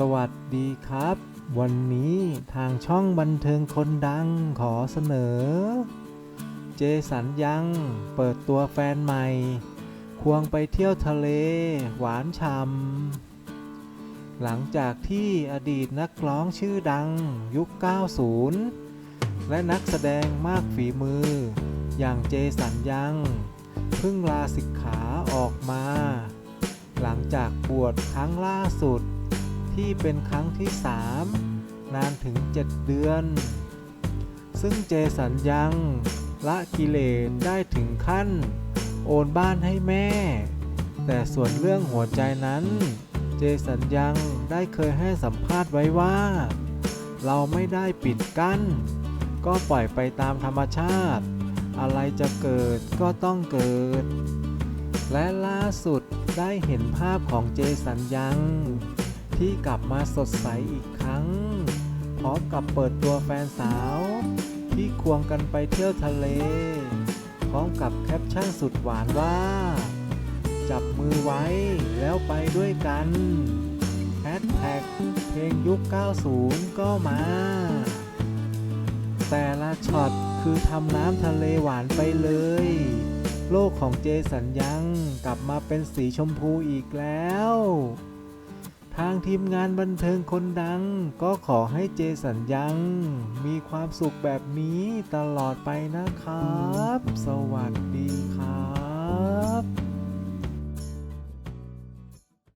สวัสดีครับ วันนี้ทางช่องบันเทิงคนดังขอเสนอ เจสันยังเปิดตัวแฟนใหม่ ควงไปเที่ยวทะเล หวานฉ่ำหลังจากที่อดีตนักร้องชื่อดังยุค 90 และนักแสดงมากฝีมือ อย่างเจสันยังเพิ่งลาสิกขาออกมา หลังจากบวชครั้งล่าสุด ที่เป็นครั้งที่ 3 นานถึง 7 เดือน ซึ่งเจสันยังละกิเลสได้ถึงขั้น โอนบ้านให้แม่ แต่ส่วนเรื่องหัวใจนั้น เจสันยังได้เคยให้สัมภาษณ์ไว้ว่า เราไม่ได้ปิดกั้น ก็ปล่อยไปตามธรรมชาติ อะไรจะเกิดก็ต้องเกิด และล่าสุดได้เห็นภาพของเจสันยัง ที่กลับมาสดใสอีกครั้ง พร้อมกับเปิดตัวแฟนสาว ที่ควงกันไปเที่ยวทะเล พร้อมกับแคปชั่นสุดหวานว่า จับมือไว้แล้วไปด้วยกันแฮชแท็กเพลงยุค 90 ก็มา แต่ละช็อตคือทำน้ำทะเลหวานไปเลย โลกของเจสัญญังกลับมาเป็นสีชมพูอีกแล้ว ทางทีมงานบันเทิงคนดัง ก็ขอให้เจสันยัง มีความสุขแบบนี้ตลอดไปนะครับ สวัสดีครับ